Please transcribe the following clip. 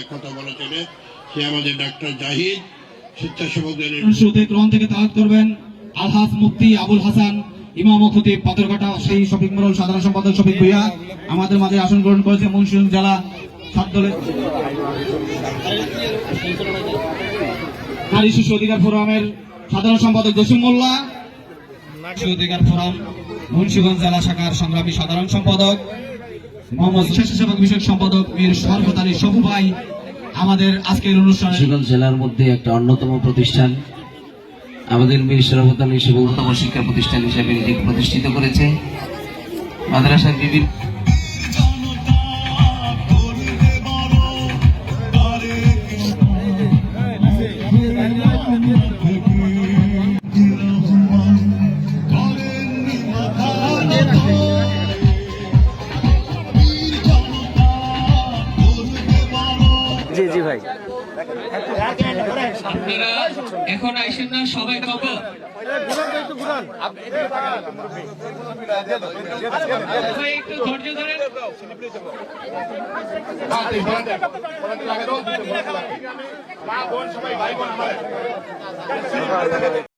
এক কথা বলা চলে, সে আমাদের ডাক্তার জাহিদ, স্বেচ্ছাসেবক দলের গ্রহণ থেকে তাহাত করবেন আলহাজ মুফতি আবুল হাসান, ইমাম খতিব পাথরঘাটা, সেই শফিক মোরল সাধারণ সম্পাদক শফিক ভুইয়া আমাদের মাঝে আসন গ্রহণ করেছে মুন্সিগঞ্জ জেলা সাত নারী শিশু অধিকার ফোরামের সাধারণ সম্পাদক জসিম মোল্লা, শিশু অধিকার ফোরাম মুন্সিগঞ্জ জেলা শাখার সংগ্রামী সাধারণ সম্পাদক মোহাম্মদ স্বেচ্ছাসেবক বিষয়ক সম্পাদক মীর শরফত আলী শফু ভাই আমাদের আজকের অনুষ্ঠানে মুন্সিগঞ্জ জেলার মধ্যে একটা অন্যতম প্রতিষ্ঠান। আমাদের মীর আলী শিক্ষা প্রতিষ্ঠান হিসেবে নিজেকে প্রতিষ্ঠিত করেছে। মাদ্রাসার বিভিন্ন জি ভাই। আপনারা এখন আইসেন না সবাই কব একটু ধৈর্য ধরেন।